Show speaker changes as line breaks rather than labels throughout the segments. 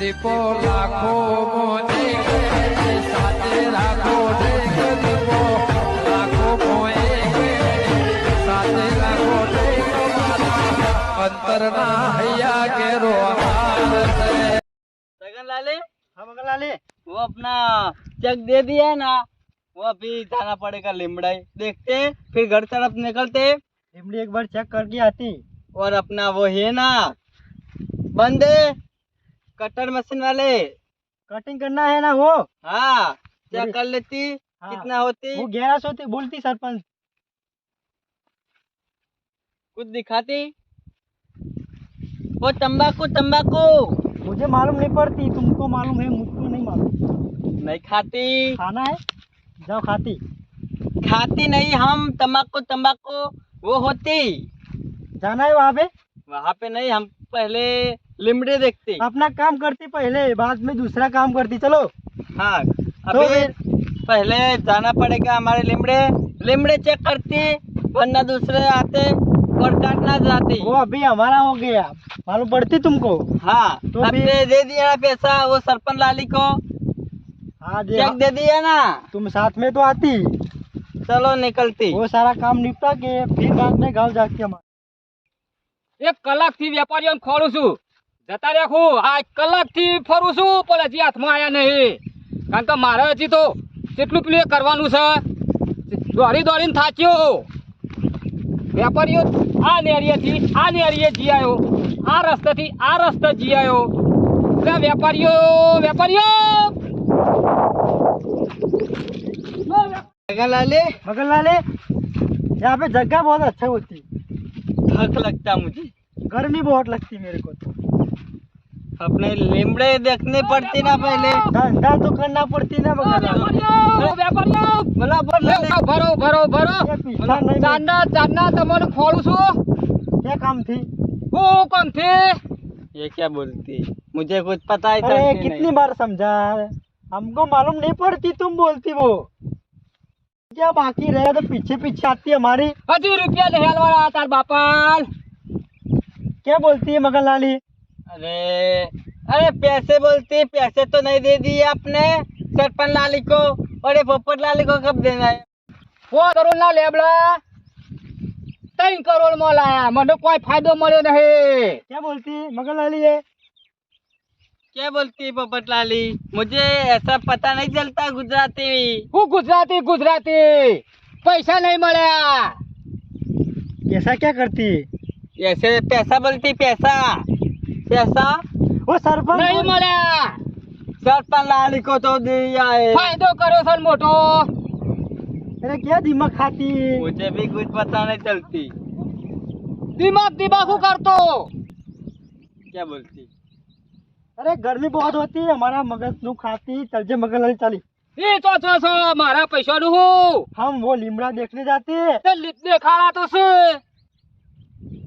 દીપો લાખો મોને ઘેરે, સાથે રાખો ઢેક દીપો લાખો મોએ ઘેરે, સાથે રાખો ઢેક મારા અંતરના હૈયા કેરો હાર છે
लगन लाले
हाँ मगर लाले
वो अपना चेक दे दिया है ना वो अभी जाना पड़ेगा लिमड़ाई देखते हैं, फिर घर तरफ निकलते हैं,
इमली एक बार चेक करके आती
और अपना वो है ना बंदे कटर मशीन वाले।
कटिंग करना है ना वो?
हाँ
मेरे-
कर लेती?
हाँ।
कितना होती?
वो ग्यारह सौ थी बोलती सरपंच।
कुछ दिखाती? वो तंबाकू तंबाकू।
मुझे मालूम नहीं पड़ती तुमको मालूम है मुझको नहीं मालूम।
नहीं खाती।
खाना है? जाओ खाती।
खाती नहीं हम तंबाकू तंबाकू वो होती।
जाना है वहाँ पे?
वहाँ पे नहीं हम पहले लिमड़े देखते।
अपना काम करती पहले बाद में दूसरा काम करती चलो।
हाँ
तो
अभी
फिर?
पहले जाना पड़ेगा हमारे लिमड़े। लिमड़े चेक करती वरना दूसरे आते और काटना जाती।
वो अभी हमारा हो गया। मालूम पड़ती तुमको?
हाँ
तो
अभी दे दिया ना पैसा वो सरपंच लाली को।
हाँ दे
चेक दे दिया ना।
तुम साथ में तो आती।
चलो निकलती।
वो सारा काम निपटा के फिर बाद में गाँव जाके हमारा
એક કલાકથી વેપારીઓને ખોલું છું જતા રાખું આ કલાકથી ફરું છું પણ હજી હાથમાં આયા નહીં કારણ કે મારે હજી તો કેટલું પેલું એ કરવાનું છે દોડી દોડીને થાચ્યો વેપારીઓ આ નેરીએથી આ નેરીએ જી આવ્યો આ રસ્તેથી આ રસ્તે જી આવ્યો એટલે વેપારીઓ વેપારીઓ
जगह लाले
मगर लाले यहाँ पे जगह बहुत अच्छा होती
थक लगता मुझे
गर्मी बहुत लगती मेरे को तो
अपने लिमड़े देखने पड़ती ना पहले
धंधा तो करना पड़ती ना मगर लाले।
વેપારીઓ વેપારીઓ
बोला बोल
લે, ભરો ભરો ભરો
ये पीछा नहीं
ચાંદા ચાંદા તમને ખોલું છું
क्या काम थी
હું કોમ થી
ये क्या बोलती है? मुझे कुछ पता ही
अरे
चलती
कितनी
नहीं
बार समझा हमको मालूम नहीं पड़ती तुम बोलती वो क्या बाकी रहे तो पीछे पीछे आती हमारी
હજી રૂપિયા લઈ હાલવાના તાર બાપાલ
क्या बोलती है मगन लाली?
अरे अरे पैसे बोलती पैसे तो नहीं दे दिए आपने सरपन लाली को अरे पोपट लाली को कब देना है?
वो करो ना लेबला तीन करोड़ में लाया मनो मतलब कोई फ़ायदा मरे नहीं।
क्या बोलती मगन लाली है
क्या बोलती है पोपट लाली? मुझे ऐसा पता नहीं चलता गुजराती।
वो गुजराती गुजराती। पैसा नहीं मिला
ऐसा क्या करती है
ऐसे पैसा बोलती पैसा पैसा
वो सरपंच
નહીં
बोल-
મળ્યા
सरपंच लाली को तो दिया है
ફાયદો કર્યો છે ને મોટો
अरे क्या दिमाग खाती है
मुझे भी कुछ पता नहीं चलती
દિમાગ દિમાગું કરતો
क्या बोलती
अरे गर्मी बहुत होती है हमारा मगज नु खाती चल जे मगर लाली चली
એ તો છો છો મારા પૈસાનું હું
हम वो लिमड़ा देखने जाते हैं
તે લી- દેખાડા તો છે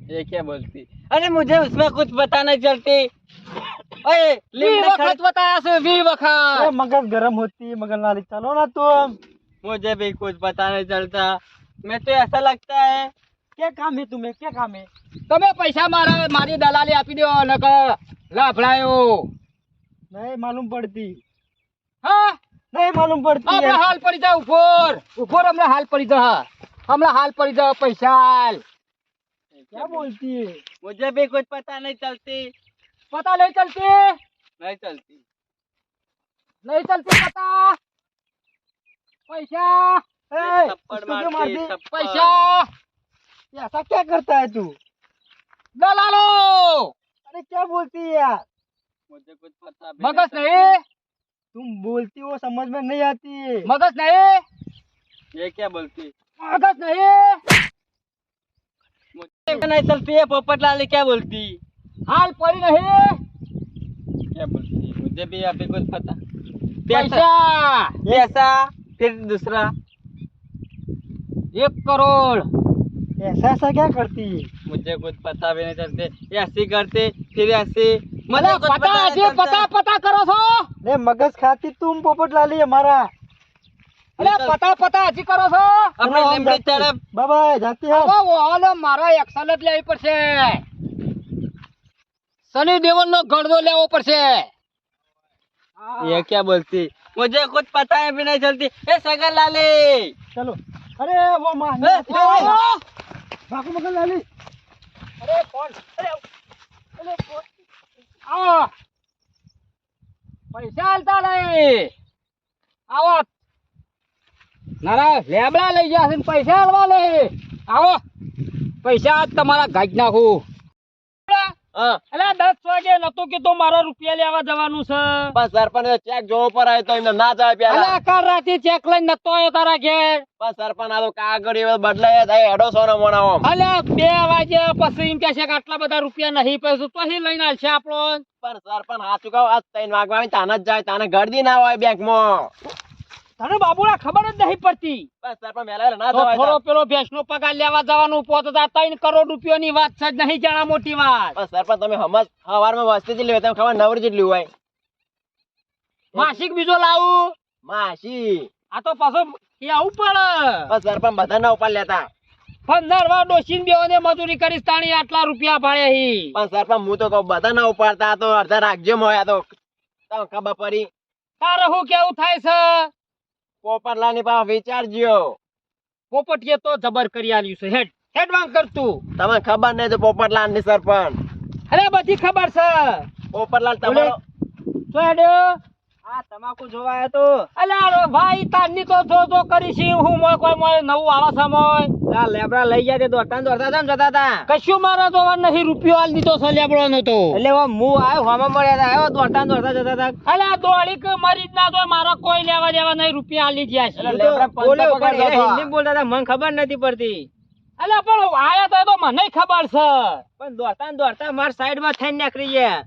ये क्या बोलती अरे मुझे उसमें कुछ पता नहीं चलती ओए
વી
लिमड़े
વખત
खरीद-
બતાયા છે વી
अरे
વખત
मगज गर्म होती है मगर लाली चलो ना तुम
मुझे भी कुछ पता नहीं चलता मैं तो ऐसा लगता है
क्या काम है तुम्हें क्या काम है
તમે પૈસા મારા મારી દલાલી આપી દો નકર લાફડાયો
नहीं मालूम पड़ती
હા
नहीं मालूम पड़ती
હમણાં
है
હાલ પડી જાય ઉપર ઉપર હમણાં હાલ પડી જા હમણાં હાલ પડી જા પૈસા હાલ
क्या बोलती है?
मुझे भी कुछ पता नहीं चलती।
पता
नहीं चलती।
नहीं चलती।
नहीं
चलती
पता।
पैसा।
पैसा। ऐसा क्या करता है तू?
ला लो
अरे क्या बोलती है यार?
मुझे कुछ पता
मगज
नहीं
तुम बोलती हो समझ में नहीं आती।
मगज
नहीं? ये क्या बोलती?
मगज
नहीं? नहीं चलती है पोपट लाल क्या बोलती
हाल पड़ी नहीं
क्या बोलती मुझे भी अभी कुछ पता
पैसा
पैसा फिर दूसरा
एक करोड़
ऐसा ऐसा क्या करती
मुझे कुछ पता भी नहीं चलते ऐसी करते फिर ऐसे
मतलब
पता
पता पता, पता करो
सो मगज खाती तुम पोपट लाली हमारा
અરે પતા પતા હજી કરો છો
अपने लिमड़ी तरफ
बाय बाय जाती है
હવે ઓલો મારો એક્શન જ લેવી પડશે સની દેવલ નો ગણદો લેવો પડશે
ये क्या बोलती मुझे कुछ पता है भी नहीं चलती ए सगर लाले
चलो अरे वो मान
ए, ओ,
भागो मगर लाली अरे कौन अरे अरे कौन
આવો પૈસા હાલતા લઈ આવો ના ના લેબડા લઈ ગયા છે પૈસા હાલવા લે. આવો. પૈસા આજ તમારા ગાજ નાખું. અલે દસ વાગે નતો કીધું મારા રૂપિયા લેવા જવાનું છે?
પણ સરપંચ ચેક જોવો પર આવ્યો તો એમને ના જાય પેલા
અલે કાલ રાતે ચેક લઈને નતો આવ્યો તારા ઘેર?
પણ સરપંચ આ તો કાગળ એવા બદલાય થાય હેડો સોનો મોણા ઓમ.
અલે બે વાગે પછી એમ કે છે કે આટલા બધા રૂપિયા નહીં પૈસો તો અહીં લઈને આવશે આપણો.
પણ સરપંચ હાચું કહો આજ ત્રણ વાગવા આવીને તાને જ જાય તાને ગરદી ના હોય બેંકમાં.
તને બાબુડા ખબર જ નહીં પડતી.
પણ ના
થોડો પેલો ભેંસનો પગાર લેવા જવાનું પોતા ત્રણ કરોડ રૂપિયાની વાત છે નહીં જાણા મોટી વાત.
પણ સરપંચ તમે હમજ હવારમાં વસ્તી જેટલી તમે ખબર નવર જેટલી હોય.
માસિક બીજો લાવું?
માસી
આ તો પાછો એ આવું પડે.
પણ સરપંચ બધા ના ઉપર લેતા.
પંદર વાર ડોસીન બેઓને મજૂરી કરીશ તાણી આટલા રૂપિયા ભાડે હી.
પણ સરપંચ હું તો કહું બધા ના ઉપાડતા તો અડધા રાખજો મોય તો ખબર પડી.
તારે હું કેવું થાય છે?
પોપટલાલની પાસે વિચારજો.
પોપટીએ તો જબર કરી આલ્યું છે. હેડ હેડ વાંગ કરતું
તમને ખબર નહીં તો પોપટલાલની સરપંચ.
અરે બધી ખબર છે.
પોપટલાલ તમારો
તો હેડ્યો
આ તમાકુ જોવાય તો
અલ્યા ભાઈ તારની તો જો જો કરી છે હું મોય કોઈ મોય નવું આવે છે મોય
આ લેબડા લઈ ગયા તે દોડતા ને દોડતા હતા ને જતા હતા.
કશું મારા જોવા નહીં રૂપિયો હાલ દીધો છે લેબડો નો તો.
એટલે હું આવ્યો હવામાં મળ્યા હતા આવ્યો દોડતા ને દોડતા જતા હતા.
અલ્યા દોડી કે મરી જ ના તો મારા કોઈ લેવા દેવા નહીં રૂપિયા ગયા છે.
હિન્દી બોલતા હતા મને ખબર નથી પડતી.
અલે પણ આયા તો મને ખબર છે.
પણ દોડતા ને દોડતા મારા સાઈડમાં થઈને નીકળી ગયા.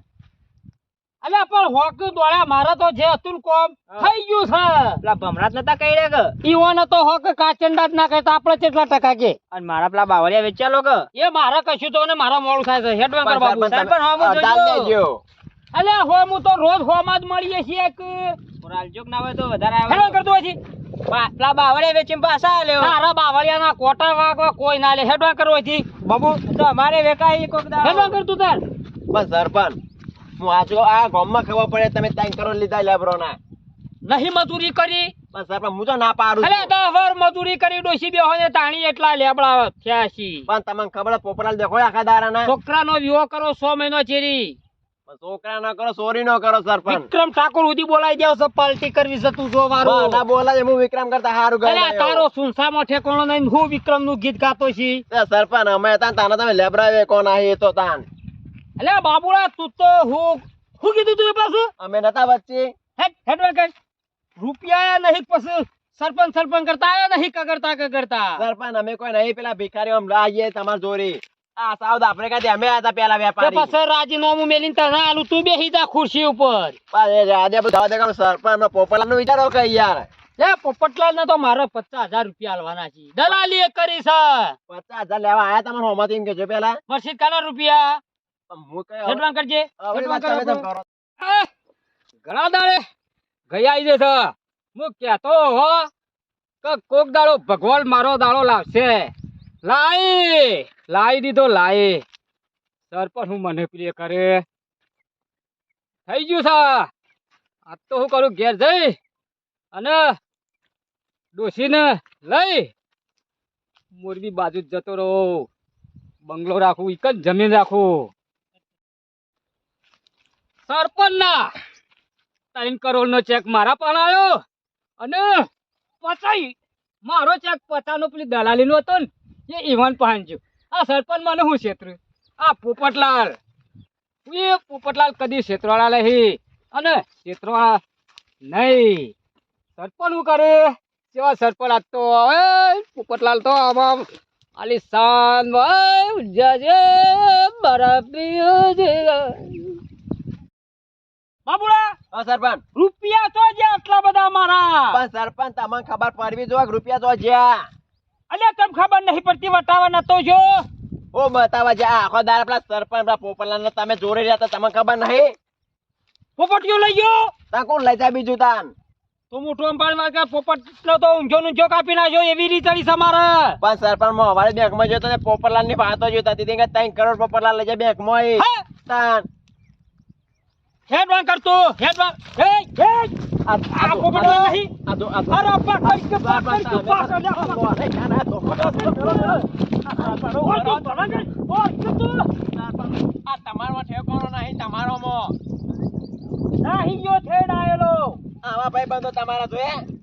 અલ્યા પણ હોક દોડા મારે તો જે હતું કોમ થઈ ગયું છે.
પેલા ભમરાત નતા કહી રહ્યા કે
ઈવોને તો હોક કાચંડા જ ના કહેતા આપણે કેટલા ટકા કે?
અને મારા પેલા બાવળિયા વેચ્યા લોકો
એ મારા કશું તો ને મારા મોડું થાય છે. હેડવાન કર બાબુ.
પણ
હોમું જોજો.
લેજો.
હો હું તો રોજ હોમાં જ મળીએ છીએ કે
રાલજોગ ના હોય તો વધારે
આવે.
આવે
કરતો હોય
પા- પેલા બાવળિયા વેચીને પાછા લ્યો
મારા બાવળિયા ના કોટા વાગવા કોઈ ના લે. હેડવાન કરવો છે.
બાબુ તો અમારે વેકાય કોક.
હેડવાન કરતું તાર.
બસ સરપંચ. આજો આ ગામમાં ખબર પડે તમે ત્રણ કરોડ લીધા લેબરો ના
નહીં મજૂરી કરી.
પણ સરપંચ હું તો ના પાડું અરે.
દસ વાર મજૂરી કરી ડોસી બે હોય તાણી એટલા લેબડા થયા છી.
પણ તમને ખબર છે દેખો આખા દારાના
છોકરાનો વિવાહ કરો સો મહિનો ચેરી
છોકરા ના કરો સોરી નો કરો સરપંચ.
વિક્રમ ઠાકોર સુધી બોલાઈ દેવ છે પાલટી કરવી છે તું જો વારો.
ના બોલા હું વિક્રમ કરતા સારું
અરે
તારો
તારો સુનસામાં ઠેકોણો નહીં હું વિક્રમનું ગીત ગાતો છી.
સરપંચ અમે તાન તાના તાને તમે લેબરાવે કોણ આહી તો તાન.
અલે બાબુડા તું તો હું હું કીધું તું પાછું?
અમે નતા વચ્ચે
હેડ હેડ વાર રૂપિયા નહીં પછી સરપંચ સરપંચ કરતા આયા નહીં કગરતા કગરતા
સરપંચ અમે કોઈ નહીં પેલા ભિખારીઓ આમ લાવીએ તમાર જોરી આ સાઉથ આફ્રિકા અમે આતા પેલા વેપારી.
પછી રાજીનામું મેલીને તને આલું તું બેસી જા ખુરશી ઉપર.
રાધે બધું જવા દે કે સરપંચ નો પોપલા નો વિચારો કઈ યાર.
લે પોપટલાલ ને તો મારે પચાસ હજાર રૂપિયા આલવાના છે. દલાલી કરી છે.
પચાસ હજાર લેવા આયા તમારે હોમાંથી એમ કે છે પેલા.
મરસીદ કાના રૂપિયા? કરજે કર. ઘણા દાડે ગયા છે હું હો કે કોક દાડો ભગવાન મારો દાડો લાવશે. લાઈ લાઈ દીધો લાઈ. સરપંચ હું મને પ્રિય કરે. થઈ ગયું છે. આ તો હું કરું ઘેર જઈ અને ડોસીને લઈ મોરબી બાજુ જતો રહો. બંગલો રાખું એક જ જમીન રાખું. સરપંચ ના ત્રણ કરોડ નો ચેક મારા પણ આવ્યો અને પછી મારો ચેક પચાસ પેલી દલાલી નો હતો ને, એ ઈવન પાંચ્યો આ સરપંચ મને શું ક્ષેત્ર આ પોપટલાલ. એ પોપટલાલ કદી ક્ષેત્રવાળા લહી અને ક્ષેત્રવાળા નહીં. સરપંચ શું કરે? કેવા સરપંચ આજ તો એ પોપટલાલ તો આમાં આલિશાન ભાઈ જજે બરાબર બાબુડા!
હા સરપંચ.
રૂપિયા તો જે આટલા બધા મારા.
પણ સરપંચ તમને ખબર પડવી જોઈએ કે રૂપિયા તો જ્યાં.
અલ્યા તમ ખબર નહીં પડતી વટાવા નતો જો.
ઓ બતાવા જ્યાં. આખો દાર પેલા સરપંચ પેલા પોપટલાલ તમે જોડે રહ્યા હતા તમને ખબર નહીં?
પોપટીઓ લઈ ગયો.
તા કોણ લઈ જા બીજું તાન?
તો મોટું માં કે તો ઊંઝો ઊંઝો કાપી નાખ્યો એવી રીતે છે મારે
પણ સરપંચમાં અમારે બેંકમાં જોયો તો ને પોપટલાલની વાતો જોતા હતી કે ત્રણ કરોડ પોપટલાલ લઈ જાય
બેંકમાં
તાન.
હેડ વાં કરતો હેડ વાં એ એ આ પોપટો નહીં અરે અપ્પા કઈ કે પાસ કરી તું પાસ અલ્યા
આ તમારો ઠેકાણો નહીં તમારોમાં
નહીં ગયો થેડ આયેલો
આવા ભાઈ બંધો તમારા જોયા